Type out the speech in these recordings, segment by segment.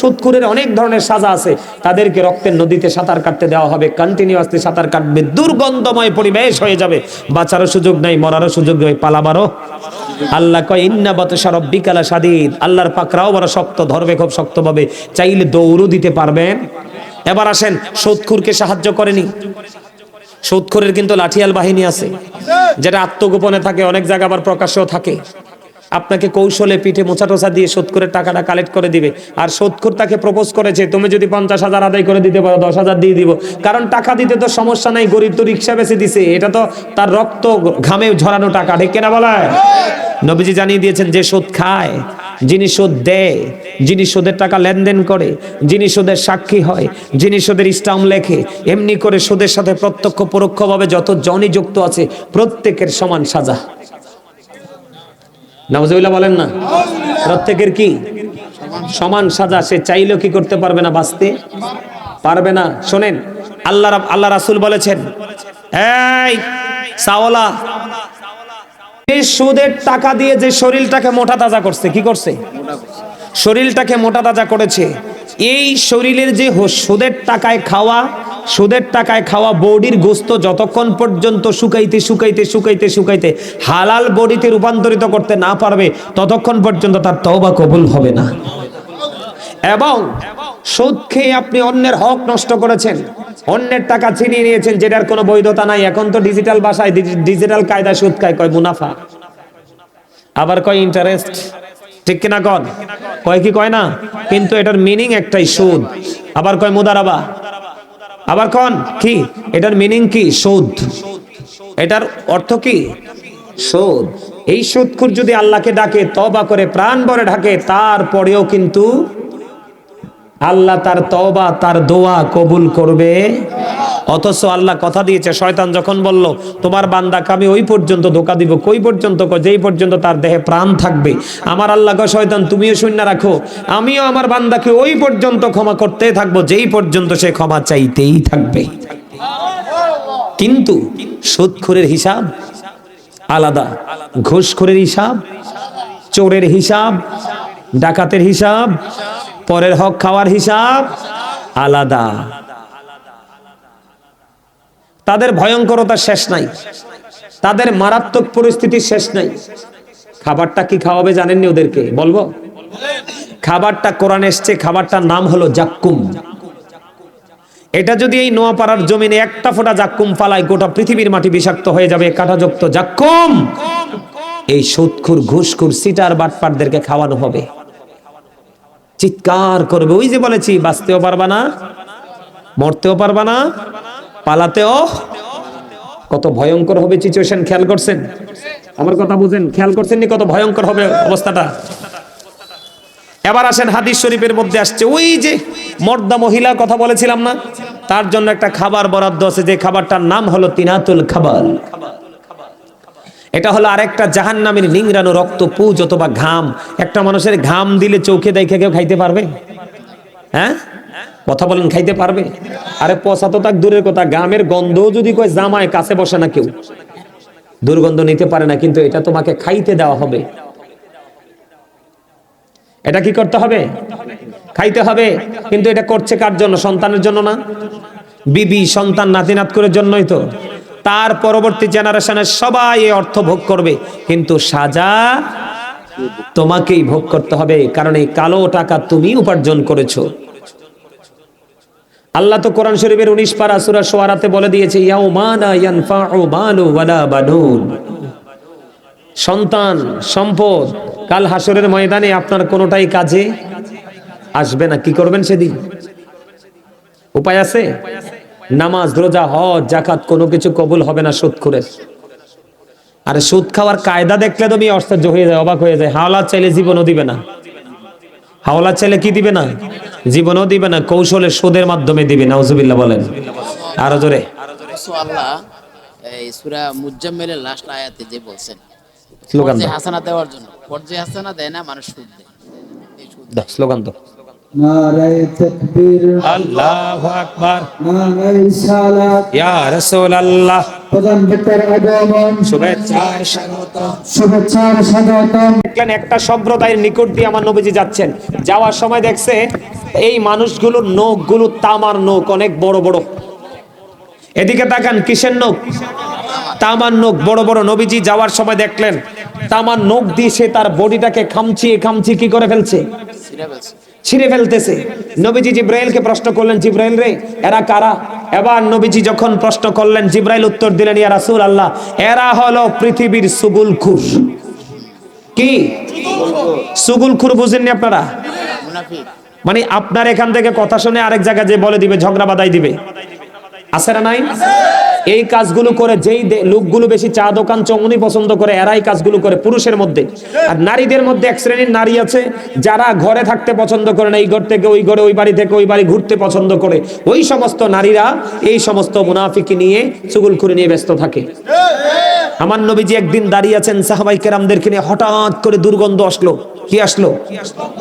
সুদখুরের অনেক ধরনের সাজা আছে। তাদেরকে রক্তের নদীতে সাঁতার কাটতে দেওয়া হবে কন্টিনিউয়াসলি সাঁতার কাটবে, দুর্গন্ধময় পরিবেশ হয়ে যাবে। বাঁচারও সুযোগ নাই, মরারও সুযোগ নেই, পালাবারও। আল্লাহ কয়, ইন্না বাতসা রব্বিকালা সাদিদ আল্লাহর পাকরাও বড় শক্ত ধরবে খুব শক্তভাবে। চাইলে দৌড়ও দিতে পারবেন। এবার আসেন, সুদখুরকে সাহায্য করেনি। সুদখোরের কিন্তু লাঠিয়াল বাহিনী আছে, যেটা আত্মগোপনে থাকে, অনেক জায়গা আবার প্রকাশ্যেও থাকে। আপনাকে কৌশলে পিঠে মোছা টোছা দিয়ে সুদখোরের টাকাটা কালেক্ট করে দিবে। আর সুদখোর তাকে প্রপোজ করেছে, তুমি যদি পঞ্চাশ হাজার আদায় করে দিতে পারো, দশ হাজার দিয়ে দিব। কারণ টাকা দিতে তো সমস্যা নাই, গরিব তো রিক্সা বেছে দিছে। এটা তো তার রক্ত ঘামে ঝরানো টাকা, ঠিক কেনা বলা হয়? নবীজি জানিয়ে দিয়েছেন যে সুদ খায়, যিনি সুদ দেয়, যিনি সুদের টাকা লেনদেন করে, যিনি সুদের সাক্ষী হয়, যিনি সুদের ইস্টাম লেখে, এমনি করে সুদের সাথে প্রত্যক্ষ পরোক্ষভাবে যত জনই যুক্ত আছে, প্রত্যেকের সমান সাজা। নওয়াজুবিল্লাহ বলেন না? প্রত্যেকের কি? সমান সাজা, সে চাইলেও কি করতে পারবে না বাঁচতে? পারবে না। শোনেন, আল্লাহ আল্লাহ রাসূল বলেছেন, এই সাওলা সুদের টাকা দিয়ে যে শরীরটাকে মোটা তাজা করছে, কি করছে? শরীরটাকে মোটা তাজা করেছে। এই শরীরের যে সুদের টাকায় খাওয়া সুদের টাকায় খাওয়া বডির গোস্ত যতক্ষণ পর্যন্ত শুকাইতে শুকাইতে শুকাইতে শুকাইতে হালাল বডিতে রূপান্তরিত করতে না পারবে, ততক্ষণ পর্যন্ত তার তওবা কবুল হবে না। এবং সুদ খেয়ে আপনি অন্যের হক নষ্ট করেছেন, অন্যের টাকা ছিনিয়ে নিয়েছেন, যেটার কোনো বৈধতা নাই। এখন তো ডিজিটাল ভাষায় ডিজিটাল কায়দায় সুদ খায়, কয় মুনাফা। আবার কয় ইন্টারেস্ট ঠিক কিনা কন? কয় কি কয় না? কিন্তু এটার মিনিং একটাই সুদ। আবার কয় মুদারাবা। আবার কন, কি? এটার মিনিং কি? সুদ। এটার অর্থ কি? সুদ। এই সুদখুর যদি আল্লাহকে ডাকে তবা করে প্রাণ ভরে ঢাকে, তারপরেও কিন্তু আল্লাহ তার তবা তার দোয়া কবুল করবে অথচ আল্লাহ কথা দিয়েছে শয়তান যখন বলল তোমার বান্দাকে আমি ওই পর্যন্ত ধোকা দিব কই পর্যন্ত কয়, যেই পর্যন্ত তার দেহে প্রাণ থাকবে। আমার আল্লাহ শয়তান তুমিও শূন্য রাখো। আমিও আমার বান্দাকে ওই পর্যন্ত ক্ষমা করতে থাকব যেই পর্যন্ত সে ক্ষমা চাইতেই থাকবে। কিন্তু সুদখোরের হিসাব আলাদা ঘুষখোরের হিসাব চোরের হিসাব ডাকাতের হিসাব পরের হক খাওয়ার হিসাব আলাদা। তাদের ভয়ঙ্করতা শেষ নাই। তাদের মারাত্মক পরিস্থিতি শেষ নাই। খাবারটা কি খাওয়াবে জানেননি ওদেরকে? বলব? খাবারটা কোরআন এসছে, খাবারটার নাম হলো জাক্কুম। এটা যদি এই নোয়াপাড়ার জমিনে একটা ফোঁটা জাক্কুম ফালায়, গোটা পৃথিবীর মাটি বিষাক্ত হয়ে যাবে, কাঁটাযুক্ত জাক্কুম! এই সুদখুর ঘুষখুর, সিটার বাটপাটদেরকে খাওয়ানো হবে। চিৎকার করবে। ওই যে বলেছি, বাঁচতেও পারবা না, মরতেও পারবা না পালাতেও কত ভয়ঙ্কর হবে সিচুয়েশন খেয়াল করছেন? আমার কথা বুঝেন, খেয়াল করছেন নি কত ভয়ঙ্কর হবে অবস্থাটা? এবার আসেন হাদিস শরীফের মধ্যে আসছে, ওই যে মর্দা মহিলার কথা বলেছিলাম না? তার জন্য একটা খাবার বরাদ্দ আছে, যে খাবারটার নাম হলো তিনাতুল খাবার। এটা হলো আরেকটা জাহান নামের নিংরানো রক্ত, পুজ অথবা ঘাম। একটা মানুষের ঘাম দিলে চোখে দেখে কেউ খাইতে পারবে? হ্যাঁ? কথা বলেন, খাইতে পারবে? আরে পচা তো তাক দূরের কথা, গ্রামের গন্ধ যদি কয় জামায় কাছে বসে না কেউ। দুর্গন্ধ নিতে পারে না, কিন্তু এটা তোমাকে খাইতে দেওয়া হবে। এটা কি করতে হবে? খাইতে হবে। কিন্তু এটা করছে কার জন্য? সন্তানের জন্য না? বিবি, সন্তান নাতি নাত করে জন্যই তো। তার পরবর্তী জেনারেশনের সবাই এই অর্থ ভোগ করবে। কিন্তু সাজা তোমাকেই ভোগ করতে হবে, কারণ এই কালো টাকা তুমি উপার্জন করেছ। আল্লাহ তো কোরআন শরীফের উনিশ পারা সুরা সোয়ারাতে বলে দিয়েছে সন্তান, সম্পদ, কাল হাসরের ময়দানে আপনার কোনোটাই কাজে আসবে না। কি করবেন সেদিন? উপায় আছে? নামাজ, রোজা, হজ জাকাত কোনো কিছু কবুল হবে না সুদ করে। আরে সুদ খাওয়ার কায়দা দেখলে তুমি আশ্চর্য হয়ে যায়, অবাক হয়ে যায়। হাওলা চাইলে জীবনও দিবে না। হাওলা চাইলে কি দিবে না? জীবনও দিবে না কৌশলে সুদের মাধ্যমে দিবে নাউজুবিল্লাহ বলেন। আরও জোরে। আল্লাহ এই সূরা মুজাম্মিলের লাস্ট আয়াতে যে বলছেন স্লোগান হাসানা দেওয়ার জন্য। ফরজে হাসানা দেয় না মানুষ সুদ দেয়। এই সুদ দাও, স্লোগান তো নারায় তকবীর। আল্লাহু আকবার। নারায় সালাত ইয়া রাসূলুল্লাহ। প্রধান ব্যক্তির আগমন। শুভেচ্ছার স্বাগত। শুভেচ্ছার স্বাগতম। দেখলেন একটা সম্প্রদায়ের নিকট দিয়ে আমার নবীজি যাচ্ছেন। যাওয়ার সময় দেখছে এই মানুষগুলোর নখগুলো তামার নখ, অনেক বড় বড়। এদিকে তাকান, কিসের নখ? তামার নখ, বড় বড়। নবীজি যাওয়ার সময় দেখলেন, তামার নখ দিয়ে সে তার বডিটাকে খামচিয়ে খামচিয়ে কি করে ফেলছে? ছিঁড়ে ফেলতেছে। নবীজি জিব্রাইলকে প্রশ্ন করলেন, জিব্রাইল রে, এরা কারা? এবার নবীজি যখন প্রশ্ন করলেন, জিব্রাইল উত্তর দিলেন, ইয়া রাসূল আল্লাহ এরা হলো পৃথিবীর সুগুলখুর কি? সুগুলখুর বুঝেননি আপনারা? মুনাফিক। মানে আপনার এখান থেকে কথা শুনে আরেক জায়গায় যে বলে দিবে, ঝগড়া বাদাই দিবে। আছে না নাই? এই কাজগুলো করে যেই লোকগুলো বেশি চা দোকান, চমনি পছন্দ করে, এরাই কাজগুলো করে পুরুষের মধ্যে। আর নারীদের মধ্যে এক শ্রেণির নারী আছে, যারা ঘরে থাকতে পছন্দ করে না, এই ঘর থেকে ওই ঘরে, ওই বাড়ি থেকে ওই বাড়ি ঘুরতে পছন্দ করে। ওই সমস্ত নারীরা এই সমস্ত মুনাফিকি নিয়ে চুগুল করে নিয়ে ব্যস্ত থাকে। আমার নবীজি একদিন দাঁড়িয়ে আছেন সাহাবাই কেরামদেরকে নিয়ে, হঠাৎ করে দুর্গন্ধ আসলো। কি আসলো?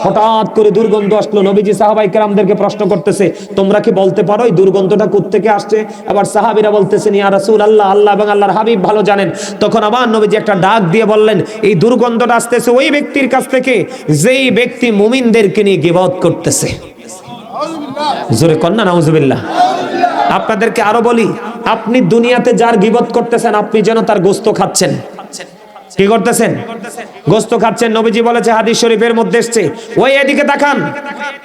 হঠাৎ করে দুর্গন্ধ আসলো। নবীজি সাহাবাই কেরামদেরকে প্রশ্ন করতেছে, তোমরা কি বলতে পারো এই দুর্গন্ধটা থেকে আসছে? আবার সাহাবিরা বলতেছেন ইয়া রাসূল আল্লাহ আল্লাহ এবং আল্লাহর হাবিব ভালো জানেন। তখন আমার নবীজি একটা ডাক দিয়ে বললেন, এই দুর্গন্ধটা আসতেছে ওই ব্যক্তির কাছ থেকে, যেই ব্যক্তি মুমিনদেরকে নিয়ে গিবত করতেছে। জোরে কন্যা, নাউজুবিল্লাহ। আপনাদেরকে আরও বলি, আপনি দুনিয়াতে যার গিবত করতেছেন, আপনি যেন তার গোস্ত খাচ্ছেন। কি করতেছেন? গোস্ত খাচ্ছেন। নবীজি বলেছে, হাদিস শরীফের মধ্যে এসছে, ওই এদিকে তাকান।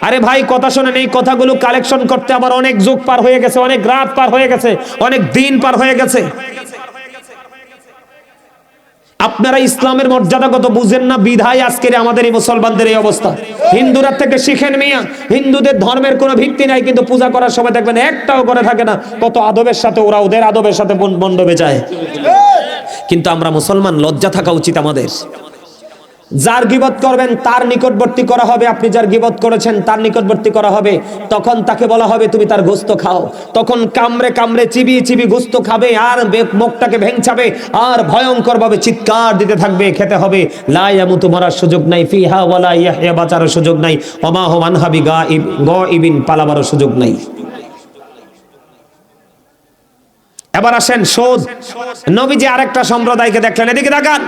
আরে ভাই, কথা শোনেন, এই কথাগুলো কালেকশন করতে আমার অনেক যুগ পার হয়ে গেছে, অনেক রাত পার হয়ে গেছে, অনেক দিন পার হয়ে গেছে। আপনারা ইসলামের মর্যাদাগত বুঝেন না? বিধায় আজকের আমাদের এই মুসলমানদের এই অবস্থা। হিন্দুরা থেকে শিখেন মিয়া। হিন্দুদের ধর্মের কোনো ভিত্তি নাই, কিন্তু পূজা করার সময় দেখবেন একটাও করে থাকে না। কত আদবের সাথে ওরা ওদের আদবের সাথে মণ্ডপে যায়। কিন্তু আমরা মুসলমান, লজ্জা থাকা উচিত আমাদের। যার গিবত করবেন, তার নিকটবর্তী করা হবে। আপনি যার গিবত করেছেন, তার নিকটবর্তী করা হবে। তখন তাকে বলা হবে, তুমি তার গোস্ত খাও। তখন কামড়ে কামড়ে চিবি চিবি গোস্ত খাবে, আর মুখটাকে ভেঙচাবে আর ভয়ঙ্কর ভাবে চিৎকার দিতে থাকবে, খেতে হবে। লা ইয়ামুতু মরার সুযোগ নাই, ফিহা ওয়ালা ইয়াহইয়া বাঁচার সুযোগ নাই, ওমা হুম আনহাবি গা ইব গ ইবিন পালাবারও সুযোগ নাই। এবার আসেন শোধ নবীজি আরেকটা সম্প্রদায়কে দেখলেন, এদিকে দেখান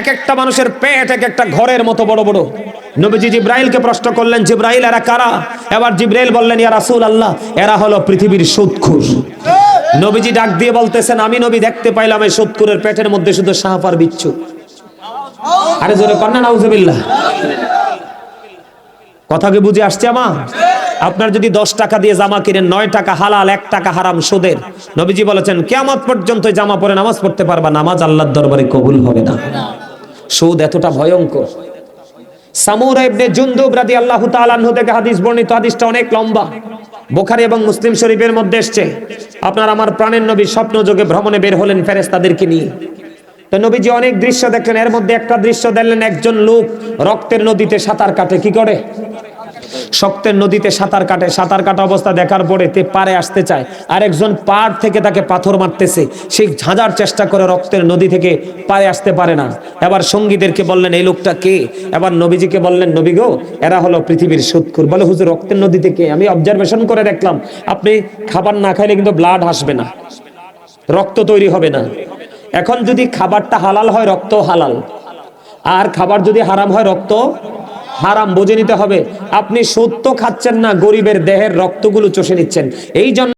এক একটা মানুষের পেট এক একটা ঘরের মতো বড় বড়। নবীজি জিব্রাইলকে প্রশ্ন করলেন, জিব্রাইল, এরা কারা? এবার জিব্রাইল বললেন, ইয়া রাসূল আল্লাহ এরা হলো পৃথিবীর সুদখুর। নবীজি ডাক দিয়ে বলতেছেন, আমি নবী দেখতে পাইলাম এই সুদখুরের পেটের মধ্যে শুধু সাহাপার বিচ্ছু। আরে জোরে কন্যা নাউজুবিল্লাহ। কথা কি বুঝে আসছে আমা আপনার যদি দশ টাকা দিয়ে জামা কিনেন, নয় টাকা হালাল, এক টাকা হারাম, সুদের। নবীজি বলেছেন কেমন পর্যন্ত জামা পরে নামাজ পড়তে পারবা, নামাজ আল্লাহর দরবারে কবুল হবে না। সুদ এতটা ভয়ঙ্কর। লম্বা। বুখারী এবং মুসলিম শরীফের মধ্যে এসেছে, আপনার আমার প্রাণের নবী স্বপ্ন যোগে ভ্রমণে বের হলেন নিয়ে। নবীজি অনেক দৃশ্য দেখলেন, এর মধ্যে একটা দৃশ্য দেখলেন, একজন লোক রক্তের নদীতে সাঁতার কাটে, কি করে? শক্তের নদীতে সাঁতার কাটে। সাঁতার কাটা অবস্থা দেখার পরে তে পারে আসতে চায়। আর একজন পার থেকে তাকে পাথর মারতেছে। সে ঝাঁঝার চেষ্টা করে রক্তের নদী থেকে পারে আসতে পারে না। এবার সঙ্গীদেরকে বললেন, এই লোকটা কে? এবার নবীজিকে বললেন, নবী গো, এরা হলো পৃথিবীর সুৎকুর বলে, হুজুর, রক্তের নদী থেকে আমি অবজারভেশন করে দেখলাম, আপনি খাবার না খাইলে কিন্তু ব্লাড আসবে না। রক্ত তৈরি হবে না। এখন যদি খাবারটা হালাল হয়, রক্ত হালাল। আর খাবার যদি হারাম হয়, রক্ত হারাম বুঝে নিতে হবে। আপনি সত্য খাচ্ছেন না, গরিবের দেহের রক্তগুলো চষে নিচ্ছেন। এই জন্য